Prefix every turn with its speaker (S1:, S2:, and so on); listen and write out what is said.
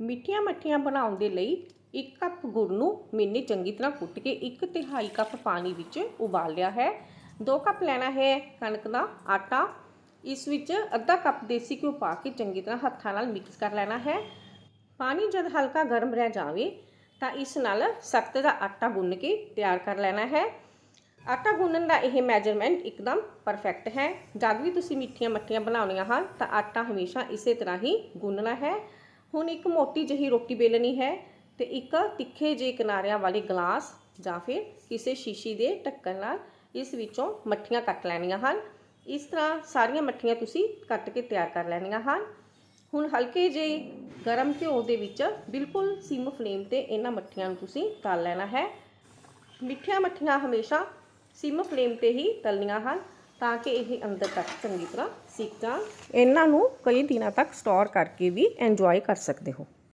S1: ਮਿੱਠੀਆਂ ਮੱਠੀਆਂ ਬਣਾਉਣ ਦੇ ਲਈ 1 ਕੱਪ ਗੁੜ ਨੂੰ ਮੈਨੇ ਚੰਗੀ ਤਰ੍ਹਾਂ ਕੁੱਟ ਕੇ 1 ਤਿਹਾਈ ਕੱਪ ਪਾਣੀ ਵਿੱਚ ਉਬਾਲ ਲਿਆ ਹੈ। 2 ਕੱਪ ਲੈਣਾ ਹੈ ਕਣਕ ਦਾ ਆਟਾ। ਇਸ ਵਿੱਚ ਅੱਧਾ ਕੱਪ ਦੇਸੀ ਘਿਓ ਪਾ ਕੇ ਚੰਗੀ ਤਰ੍ਹਾਂ ਹੱਥਾਂ ਨਾਲ ਮਿਕਸ ਕਰ ਲੈਣਾ ਹੈ। ਪਾਣੀ ਜਦ ਹਲਕਾ ਗਰਮ ਰਹਿ ਜਾਵੇ ਤਾਂ ਇਸ ਨਾਲ ਸਖਤ ਦਾ ਆਟਾ ਗੁੰਨ ਕੇ ਤਿਆਰ ਕਰ ਲੈਣਾ ਹੈ। ਆਟਾ ਗੁੰਨਣ ਦਾ ਇਹ ਮੈਜਰਮੈਂਟ ਇੱਕਦਮ ਪਰਫੈਕਟ ਹੈ। ਜਦ ਵੀ ਤੁਸੀਂ ਮਿੱਠੀਆਂ ਮੱਠੀਆਂ ਬਣਾਉਣੀਆਂ ਹਨ ਤਾਂ ਆਟਾ ਹਮੇਸ਼ਾ ਇਸੇ ਤਰ੍ਹਾਂ ਹੀ ਗੁੰਨਣਾ ਹੈ। ਹੁਣ ਇੱਕ ਮੋਟੀ ਜਿਹੀ ਰੋਟੀ ਬੇਲਣੀ ਹੈ ਤੇ ਇੱਕ ਤਿੱਖੇ ਜਿਹੇ ਕਿਨਾਰਿਆਂ ਵਾਲੇ ਗਲਾਸ ਜਾਂ ਫਿਰ ਕਿਸੇ ਸ਼ੀਸ਼ੀ ਦੇ ਢੱਕਣ ਨਾਲ ਇਸ ਵਿੱਚੋਂ ਮੱਠੀਆਂ ਕੱਟ ਲੈਣੀਆਂ ਹਨ। ਇਸ ਤਰ੍ਹਾਂ ਸਾਰੀਆਂ ਮੱਠੀਆਂ ਤੁਸੀਂ ਕੱਟ ਕੇ ਤਿਆਰ ਕਰ ਲੈਣੀਆਂ ਹਨ। ਹੁਣ ਹਲਕੇ ਜਿਹੇ ਗਰਮ ਘਿਓ ਦੇ ਵਿੱਚ ਬਿਲਕੁਲ ਸਿਮ ਫਲੇਮ ਤੇ ਇਹਨਾਂ ਮੱਠੀਆਂ ਨੂੰ ਤੁਸੀਂ ਤਲ ਲੈਣਾ ਹੈ। ਮਿੱਠੀਆਂ ਮੱਠੀਆਂ ਹਮੇਸ਼ਾ ਸਿਮ ਫਲੇਮ ਤੇ ਹੀ ਤਲਣੀਆਂ ਹਨ। ਤਾਂ ਕਿ ਇਹ ਅੰਦਰ ਤੱਕ ਚੰਗੀ ਤਰ੍ਹਾਂ ਸਿੱਕ ਜਾਣ ਇਹਨਾਂ ਨੂੰ ਕਈ ਦਿਨਾਂ ਤੱਕ ਸਟੋਰ ਕਰਕੇ ਵੀ ਇੰਜੋਏ ਕਰ ਸਕਦੇ ਹੋ।